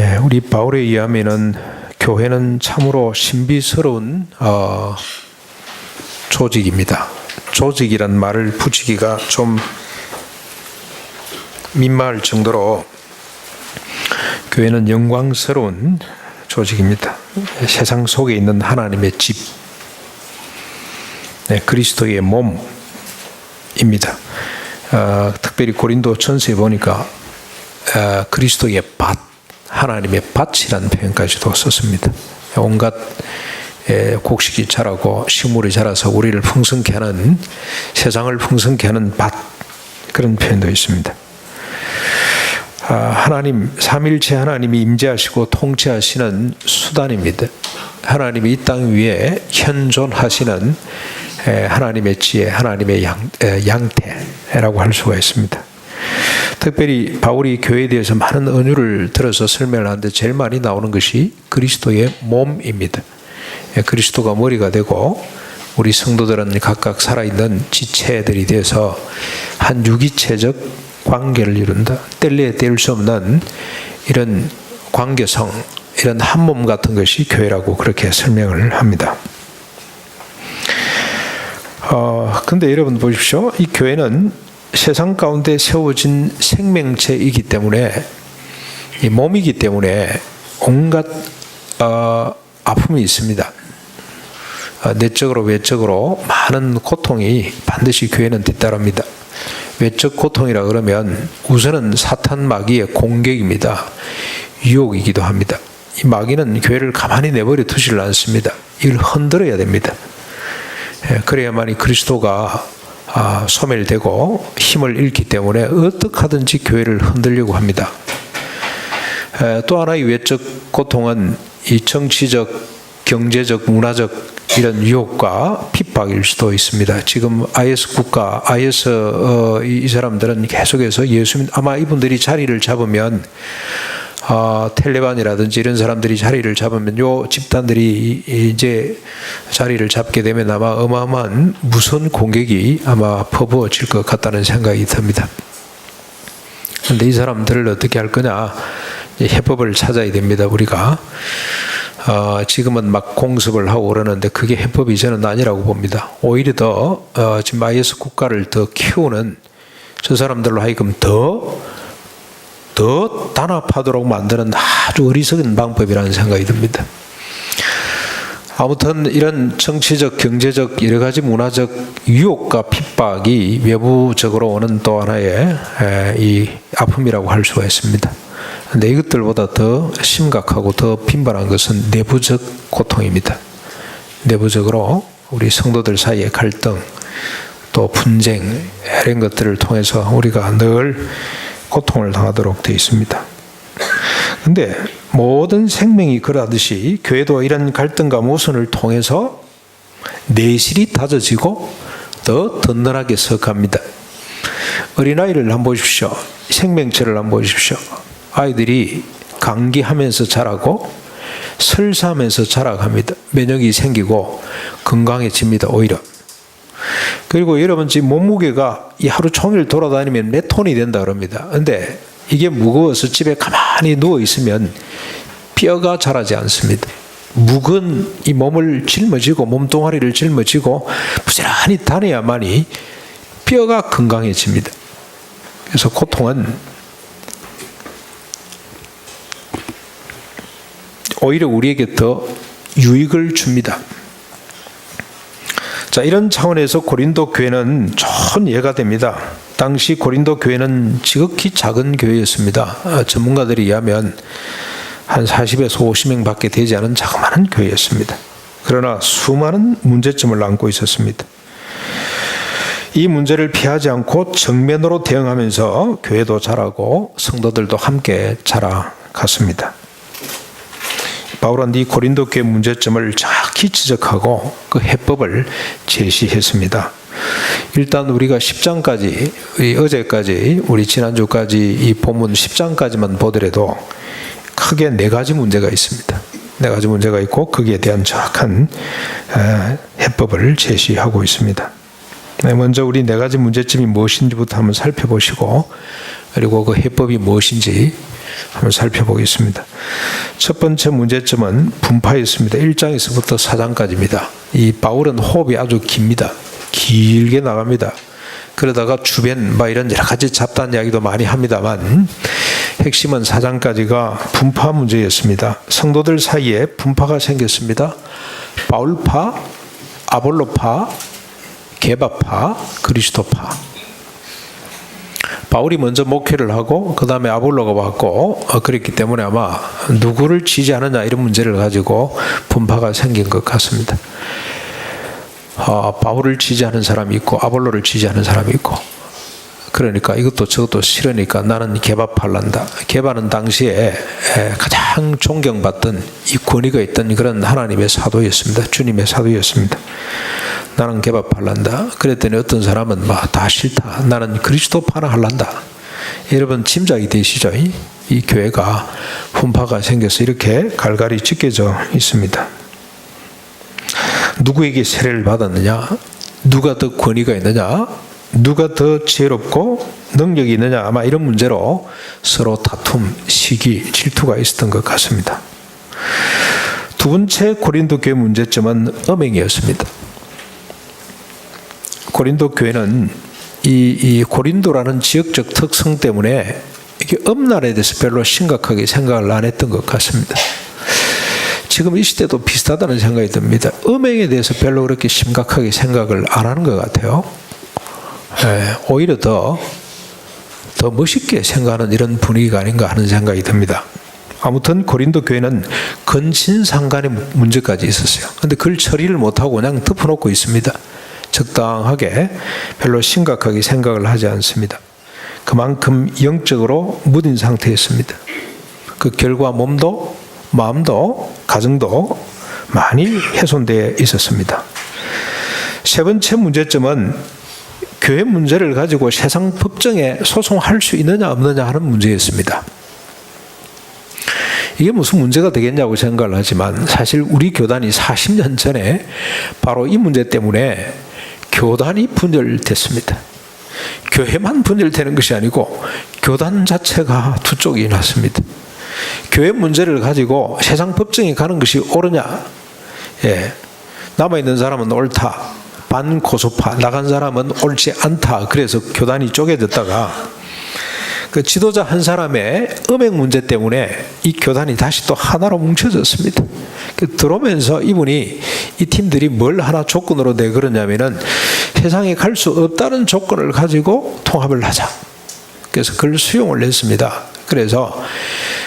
예, 우리 바울에 의하면은 교회는 참으로 신비스러운 어, 조직입니다. 조직이란 말을 붙이기가 좀 민망할 정도로 교회는 영광스러운 조직입니다. 세상 속에 있는 하나님의 집, 네, 그리스도의 몸입니다. 어, 특별히 고린도 전서에 보니까 어, 그리스도의 밭, 하나님의 밭이라는 표현까지도 썼습니다. 온갖 에, 곡식이 자라고 식물이 자라서 우리를 풍성케 하는 세상을 풍성케 하는 밭 그런 표현도 있습니다. 아, 하나님 삼일체 하나님이 임재하시고 통치하시는 수단입니다. 하나님이 이 땅 위에 현존하시는 에, 하나님의 지혜, 하나님의 양, 에, 양태라고 할 수가 있습니다. 특별히 바울이 교회에 대해서 많은 은유를 들어서 설명을 하는데 제일 많이 나오는 것이 그리스도의 몸입니다. 예, 그리스도가 머리가 되고 우리 성도들은 각각 살아있는 지체들이 돼서 한 유기체적 관계를 이룬다. 뗄래야 뗄 수 없는 이런 관계성, 이런 한 몸 같은 것이 교회라고 그렇게 설명을 합니다. 어, 근데 여러분 보십시오. 이 교회는 세상 가운데 세워진 생명체이기 때문에 이 몸이기 때문에 온갖 어, 아픔이 있습니다. 어, 내적으로 외적으로 많은 고통이 반드시 교회는 뒤따릅니다. 외적 고통이라 그러면 우선은 사탄 마귀의 공격입니다. 유혹이기도 합니다. 이 마귀는 교회를 가만히 내버려 두질 않습니다. 이걸 흔들어야 됩니다. 예, 그래야만이 그리스도가 아, 소멸되고 힘을 잃기 때문에 어떻게 하든지 교회를 흔들려고 합니다. 에, 또 하나의 외적 고통은 이 정치적, 경제적, 문화적 이런 유혹과 핍박일 수도 있습니다. 지금 IS 국가, IS 어, 이, 이 사람들은 계속해서 예수님 아마 이분들이 자리를 잡으면 어, 텔레반이라든지 이런 사람들이 자리를 잡으면 요 집단들이 이- 이제 자리를 잡게 되면 아마 어마어마한 무선 공격이 아마 퍼부어질 것 같다는 생각이 듭니다. 그런데 이 사람들을 어떻게 할 거냐 해법을 찾아야 됩니다. 우리가 어, 지금은 막 공습을 하고 그러는데 그게 해법이 저는 아니라고 봅니다. 오히려 더 어, 지금 IS 국가를 더 키우는 저 사람들로 하여금 더 더 단합하도록 만드는 아주 어리석은 방법이라는 생각이 듭니다. 아무튼 이런 정치적, 경제적, 여러 가지 문화적 유혹과 핍박이 외부적으로 오는 또 하나의 에, 이 아픔이라고 할 수가 있습니다. 근데 이것들보다 더 심각하고 더 빈번한 것은 내부적 고통입니다. 내부적으로 우리 성도들 사이의 갈등, 또 분쟁 이런 것들을 통해서 우리가 늘 고통을 당하도록 되어 있습니다. 근데 모든 생명이 그러하듯이 교회도 이런 갈등과 모순을 통해서 내실이 다져지고 더 든든하게 서갑니다. 어린아이를 한번 보십시오. 생명체를 한번 보십시오. 아이들이 감기하면서 자라고 설사하면서 자라갑니다. 면역이 생기고 건강해집니다. 오히려. 그리고 여러분 지금 몸무게가 이 하루 종일 돌아다니면 몇 톤이 된다 그럽니다. 근데 이게 무거워서 집에 가만히 누워 있으면 뼈가 자라지 않습니다. 묵은 이 몸을 짊어지고 몸뚱아리를 짊어지고 부지런히 다녀야만이 뼈가 건강해집니다. 그래서 고통은 오히려 우리에게 더 유익을 줍니다. 자, 이런 차원에서 고린도 교회는 좋은 예가 됩니다. 당시 고린도 교회는 지극히 작은 교회였습니다. 아, 전문가들이 의하면 한 40에서 50명 밖에 되지 않은 자그마한 교회였습니다. 그러나 수많은 문제점을 안고 있었습니다. 이 문제를 피하지 않고 정면으로 대응하면서 교회도 자라고 성도들도 함께 자라갔습니다. 바울은 이 고린도 교회 문제점을 정확히 지적하고 그 해법을 제시했습니다. 일단 우리가 10장까지 우리 어제까지 우리 지난주까지 이 본문 10장까지만 보더라도 크게 네 가지 문제가 있습니다. 네 가지 문제가 있고 거기에 대한 정확한 에, 해법을 제시하고 있습니다. 네, 먼저 우리 네 가지 문제점이 무엇인지부터 한번 살펴보시고 그리고 그 해법이 무엇인지 한번 살펴보겠습니다. 첫 번째 문제점은 분파였습니다. 1장에서부터 4장까지입니다. 이 바울은 호흡이 아주 깁니다. 길게 나갑니다. 그러다가 주변 뭐 이런 여러 가지 잡다한 이야기도 많이 합니다만 핵심은 4장까지가 분파 문제였습니다. 성도들 사이에 분파가 생겼습니다. 바울파, 아볼로파, 개바파, 그리스도파. 바울이 먼저 목회를 하고 그 다음에 아볼로가 왔고 어, 그랬기 때문에 아마 누구를 지지하느냐 이런 문제를 가지고 분파가 생긴 것 같습니다. 어, 바울을 지지하는 사람이 있고 아볼로를 지지하는 사람이 있고 그러니까 이것도 저것도 싫으니까 나는 개바팔란다. 개바는 당시에 에, 가장 존경받던 이 권위가 있던 그런 하나님의 사도였습니다. 주님의 사도였습니다. 나는 개바팔란다. 그랬더니 어떤 사람은 막 다 싫다. 나는 그리스도파나 할란다. 여러분 짐작이 되시죠? 이, 이 교회가 분파가 생겨서 이렇게 갈갈이 찢겨져 있습니다. 누구에게 세례를 받았느냐? 누가 더 권위가 있느냐? 누가 더 지혜롭고 능력이 있느냐? 아마 이런 문제로 서로 다툼, 시기, 질투가 있었던 것 같습니다. 두 번째 고린도 교회 문제점은 음행이었습니다. 고린도 교회는 이, 이 고린도라는 지역적 특성 때문에 이게 음란에 대해서 별로 심각하게 생각을 안 했던 것 같습니다. 지금 이 시대도 비슷하다는 생각이 듭니다. 음행에 대해서 별로 그렇게 심각하게 생각을 안 하는 것 같아요. 예, 오히려 더, 더 멋있게 생각하는 이런 분위기가 아닌가 하는 생각이 듭니다. 아무튼 고린도 교회는 근친상간의 문제까지 있었어요. 근데 그걸 처리를 못하고 그냥 덮어놓고 있습니다. 적당하게 별로 심각하게 생각을 하지 않습니다. 그만큼 영적으로 무딘 상태였습니다. 그 결과 몸도 마음도 가정도 많이 훼손되어 있었습니다. 세 번째 문제점은 교회 문제를 가지고 세상 법정에 소송할 수 있느냐 없느냐 하는 문제였습니다. 이게 무슨 문제가 되겠냐고 생각을 하지만 사실 우리 교단이 40년 전에 바로 이 문제 때문에 교단이 분열됐습니다. 교회만 분열되는 것이 아니고 교단 자체가 두 쪽이 났습니다. 교회 문제를 가지고 세상 법정에 가는 것이 옳으냐? 예. 남아 있는 사람은 옳다. 반고소파. 나간 사람은 옳지 않다. 그래서 교단이 쪼개졌다가 그 지도자 한 사람의 음행 문제 때문에 이 교단이 다시 또 하나로 뭉쳐졌습니다. 그 들어오면서 이분이 이 팀들이 뭘 하나 조건으로 내 그러냐면은 세상에 갈 수 없다는 조건을 가지고 통합을 하자. 그래서 그걸 수용을 했습니다. 그래서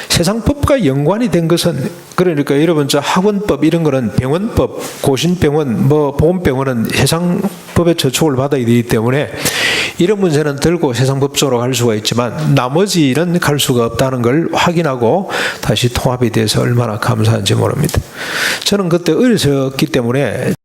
세상 법과 연관이 된 것은 그러니까 여러분 저 학원법 이런 거는 병원법, 고신병원, 뭐 보건병원은 세상 법의 저촉을 받아야 되기 때문에 이런 문제는 들고 세상 법적으로 갈 수가 있지만 나머지는 갈 수가 없다는 걸 확인하고 다시 통합이 돼서 얼마나 감사한지 모릅니다. 저는 그때 어렸었기 때문에